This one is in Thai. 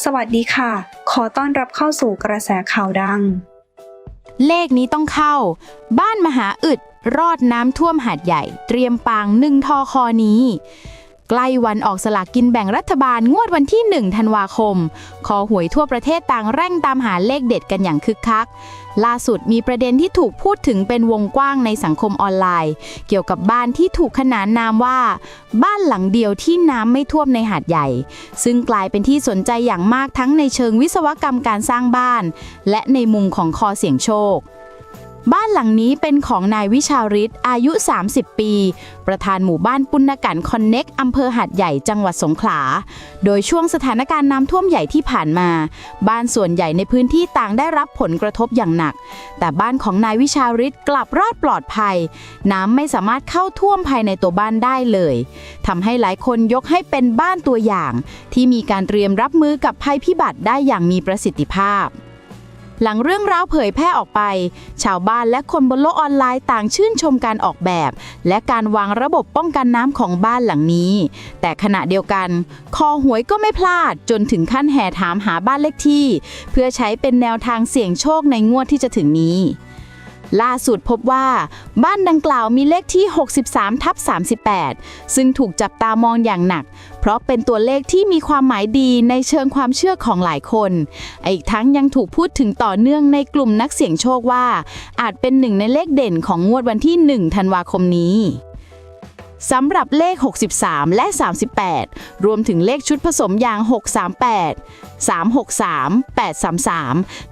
สวัสดีค่ะ ขอต้อนรับเข้าสู่กระแสข่าวดัง เลขนี้ต้องเข้า บ้านมหาอึด รอดน้ำท่วมหาดใหญ่ เตรียมปางหนึ่งทอคอนี้ ใกล้วันออกสลากกินแบ่งรัฐบาลงวดวันที่ 1 ธันวาคม คอหวยทั่วประเทศต่างเร่งตามหาเลขเด็ดกันอย่างคึกคัก ล่าสุดมีประเด็นที่ถูกพูดถึงเป็นวงกว้างในสังคมออนไลน์ เกี่ยวกับบ้านที่ถูกขนานนามว่า บ้านหลังเดียวที่น้ำไม่ท่วมในหาดใหญ่ ซึ่งกลายเป็นที่สนใจอย่างมากทั้งในเชิงวิศวกรรมการสร้างบ้าน และในมุมของคอเสี่ยงโชค บ้านหลังนี้เป็นของนายวิชาริศอายุ 30 ปี ประธานหมู่บ้านปุณกันคอนเน็กอำเภอหาดใหญ่จังหวัดสงขลา โดยช่วงสถานการณ์น้ำท่วมใหญ่ที่ผ่านมา บ้านส่วนใหญ่ในพื้นที่ต่างได้รับผลกระทบอย่างหนัก แต่บ้านของนายวิชาริศกลับรอดปลอดภัย น้ำไม่สามารถเข้าท่วมภายในตัวบ้านได้เลยทำให้หลายคนยกให้เป็นบ้านตัวอย่าง ที่มีการเตรียมรับมือกับภัยพิบัติได้อย่างมีประสิทธิภาพ หลังเรื่องราวเผยแพร่ออกไป ชาวบ้านและคนบนโลกออนไลน์ต่างชื่นชมการออกแบบ และการวางระบบป้องกันน้ำของบ้านหลังนี้ แต่ขณะเดียวกัน คอหวยก็ไม่พลาดจนถึงขั้นแห่ถามหาบ้านเลขที่ เพื่อใช้เป็นแนวทางเสี่ยงโชคในงวดที่จะถึงนี้ ล่าสุดพบว่า บ้านดังกล่าวมีเลขที่ 63ทับ38 ซึ่งถูกจับตามองอย่างหนัก เพราะเป็นตัวเลขที่มีความหมายดีในเชิงความเชื่อของหลายคนอีกทั้งยังถูกพูดถึงต่อเนื่องในกลุ่มนักเสี่ยงโชคว่า อาจเป็นหนึ่งในเลขเด่นของงวดวันที่ 1 ธันวาคมนี้สำหรับเลข 63 และ 38 รวมถึงเลขชุดผสมอย่าง 638 363 833